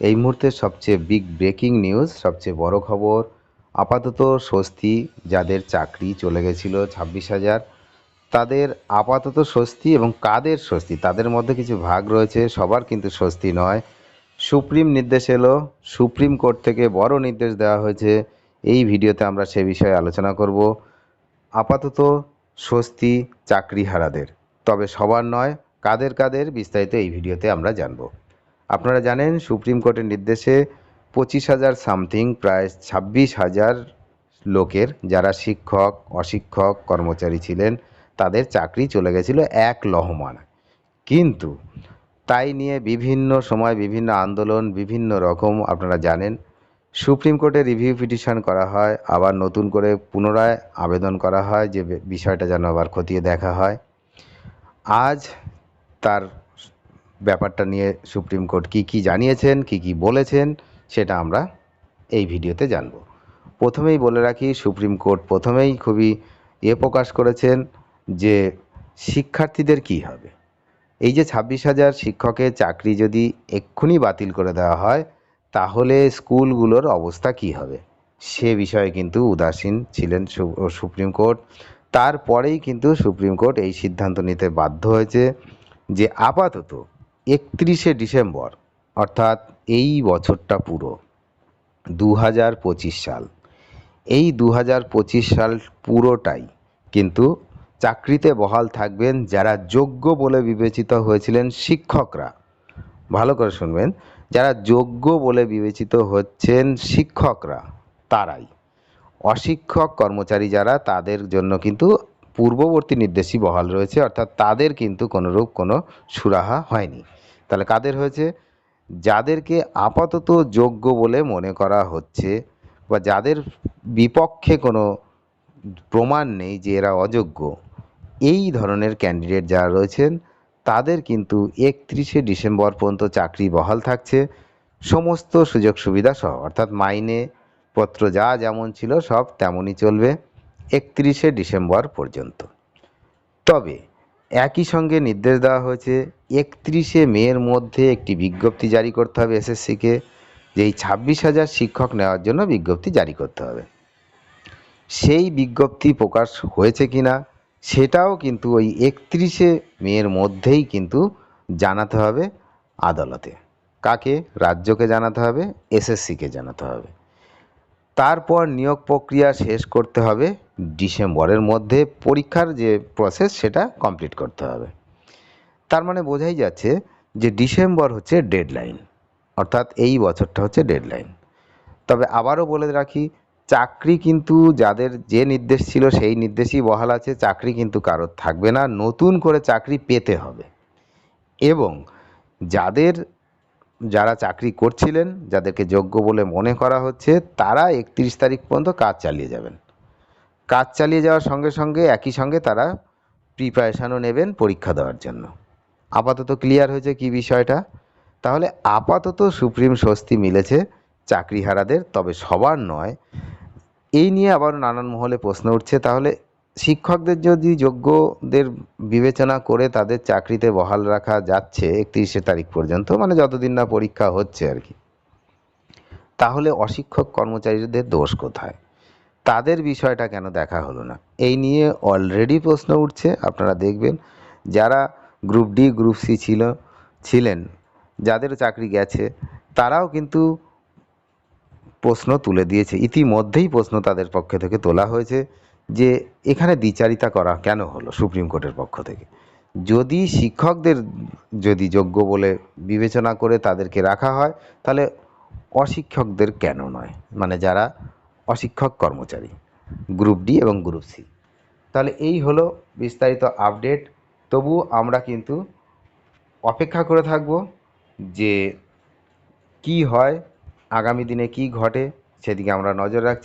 এই মুহূর্তে সবচেয়ে বিগ ব্রেকিং নিউজ সবচেয়ে বড় খবর, আপাতত স্বস্তি, যাদের চাকরি চলে গেছিল ছাব্বিশ হাজার, তাদের আপাতত স্বস্তি এবং কাদের স্বস্তি? তাদের মধ্যে কিছু ভাগ রয়েছে, সবার কিন্তু স্বস্তি নয়। সুপ্রিম নির্দেশ এলো, সুপ্রিম কোর্ট থেকে বড় নির্দেশ দেওয়া হয়েছে। এই ভিডিওতে আমরা সে বিষয়ে আলোচনা করব। আপাতত স্বস্তি চাকরিহারাদের, তবে সবার নয়, কাদের কাদের বিস্তারিত এই ভিডিওতে আমরা জানব। আপনারা জানেন সুপ্রিম কোর্টের নির্দেশে পঁচিশ হাজার সামথিং, প্রায় ছাব্বিশ হাজার লোকের যারা শিক্ষক, অশিক্ষক, কর্মচারী ছিলেন, তাদের চাকরি চলে গেছিল এক লহমান। কিন্তু তাই নিয়ে বিভিন্ন সময় বিভিন্ন আন্দোলন, বিভিন্ন রকম আপনারা জানেন, সুপ্রিম কোর্টে রিভিউ পিটিশন করা হয়, আবার নতুন করে পুনরায় আবেদন করা হয় যে বিষয়টা যেন আবার খতিয়ে দেখা হয়। আজ তার ব্যাপারটা নিয়ে সুপ্রিম কোর্ট কি কি জানিয়েছেন, কি কি বলেছেন, সেটা আমরা এই ভিডিওতে জানব। প্রথমেই বলে রাখি, সুপ্রিম কোর্ট প্রথমেই খুবই এ প্রকাশ করেছেন যে শিক্ষার্থীদের কি হবে। এই যে ছাব্বিশ হাজার শিক্ষকের চাকরি যদি এক্ষুনি বাতিল করে দেওয়া হয়, তাহলে স্কুলগুলোর অবস্থা কি হবে? সে বিষয়ে কিন্তু উদাসীন ছিলেন সুপ্রিম কোর্ট। তারপরেই কিন্তু সুপ্রিম কোর্ট এই সিদ্ধান্ত নিতে বাধ্য হয়েছে যে আপাতত একত্রিশে ডিসেম্বর, অর্থাৎ এই বছরটা পুরো দু হাজার পঁচিশ সাল। এই দু হাজার পঁচিশ সাল পুরোটাই কিন্তু চাকরিতে বহাল থাকবেন যারা যোগ্য বলে বিবেচিত হয়েছিলেন শিক্ষকরা। ভালো করে শুনবেন, যারা যোগ্য বলে বিবেচিত হচ্ছেন শিক্ষকরা, তারাই। অশিক্ষক কর্মচারী যারা, তাদের জন্য কিন্তু পূর্ববর্তী নির্দেশই বহাল রয়েছে, অর্থাৎ তাদের কিন্তু কোনোরূপ কোনো সুরাহা হয়নি। তাহলে কাদের হয়েছে? যাদেরকে আপাতত যোগ্য বলে মনে করা হচ্ছে বা যাদের বিপক্ষে কোনো প্রমাণ নেই যে এরা অযোগ্য, এই ধরনের ক্যান্ডিডেট যারা রয়েছেন, তাদের কিন্তু একত্রিশে ডিসেম্বর পর্যন্ত চাকরি বহাল থাকছে। সমস্ত সুযোগ সুবিধা সহ, অর্থাৎ মাইনে পত্র যা যেমন ছিল সব তেমনই চলবে। একত্রিশে ডিসেম্বর পর্যন্ত। তবে একই সঙ্গে নির্দেশ দেওয়া হয়েছে, একত্রিশে মের মধ্যে একটি বিজ্ঞপ্তি জারি করতে হবে এসএসসিকে যে এই ছাব্বিশ হাজার শিক্ষক নেওয়ার জন্য বিজ্ঞপ্তি জারি করতে হবে। সেই বিজ্ঞপ্তি প্রকাশ হয়েছে কিনা, সেটাও কিন্তু ওই একত্রিশে মের মধ্যেই কিন্তু জানাতে হবে আদালতে। কাকে? রাজ্যকে জানাতে হবে, এসএসসিকে জানাতে হবে। তারপর নিয়োগ প্রক্রিয়া শেষ করতে হবে ডিসেম্বরের মধ্যে পরীক্ষার যে প্রসেস সেটা কমপ্লিট করতে হবে। তার মানে বোঝাই যাচ্ছে যে ডিসেম্বর হচ্ছে ডেডলাইন অর্থাৎ এই বছরটা হচ্ছে ডেডলাইন তবে আবারও বলে রাখি, চাকরি কিন্তু যাদের যে নির্দেশ ছিল সেই নির্দেশই বহাল আছে, চাকরি কিন্তু কারোর থাকবে না, নতুন করে চাকরি পেতে হবে। এবং যাদের, যারা চাকরি করছিলেন, যাদেরকে যোগ্য বলে মনে করা হচ্ছে, তারা একত্রিশ তারিখ পর্যন্ত কাজ চালিয়ে যাবেন। কাজ চালিয়ে যাওয়ার সঙ্গে সঙ্গে একই সঙ্গে তারা প্রিপারেশানও নেবেন পরীক্ষা দেওয়ার জন্য। আপাতত ক্লিয়ার হয়েছে কি বিষয়টা? তাহলে আপাতত সুপ্রিম স্বস্তি মিলেছে চাকরিহারাদের, তবে সবার নয়। এই নিয়ে আবার নানান মহলে প্রশ্ন উঠছে, তাহলে শিক্ষকদের যদি যোগ্যদের বিবেচনা করে তাদের চাকরিতে বহাল রাখা যাচ্ছে একত্রিশে তারিখ পর্যন্ত মানে যতদিন না পরীক্ষা হচ্ছে আর কি, তাহলে অশিক্ষক কর্মচারীদের দোষ কোথায়? তাদের বিষয়টা কেন দেখা হলো না? এই নিয়ে অলরেডি প্রশ্ন উঠছে, আপনারা দেখবেন। যারা গ্রুপ ডি গ্রুপ সি ছিল, ছিলেন, যাদের চাকরি গেছে, তারাও কিন্তু প্রশ্ন তুলে দিয়েছে। ইতিমধ্যেই প্রশ্ন তাদের পক্ষ থেকে তোলা হয়েছে যে, এখানে দ্বিচারিতা করা কেন হলো সুপ্রিম কোর্টের পক্ষ থেকে? যদি শিক্ষকদের যদি যোগ্য বলে বিবেচনা করে তাদেরকে রাখা হয়, তাহলে অশিক্ষকদের কেন নয়? মানে যারা অশিক্ষক কর্মচারী গ্রুপ ডি এবং গ্রুপ সি তাহলে এই হলো বিস্তারিত আপডেট তবু আমরা কিন্তু অপেক্ষা করে থাকব যে কি হয়, আগামী দিনে কি ঘটে, সেদিকে আমরা নজর রাখছি।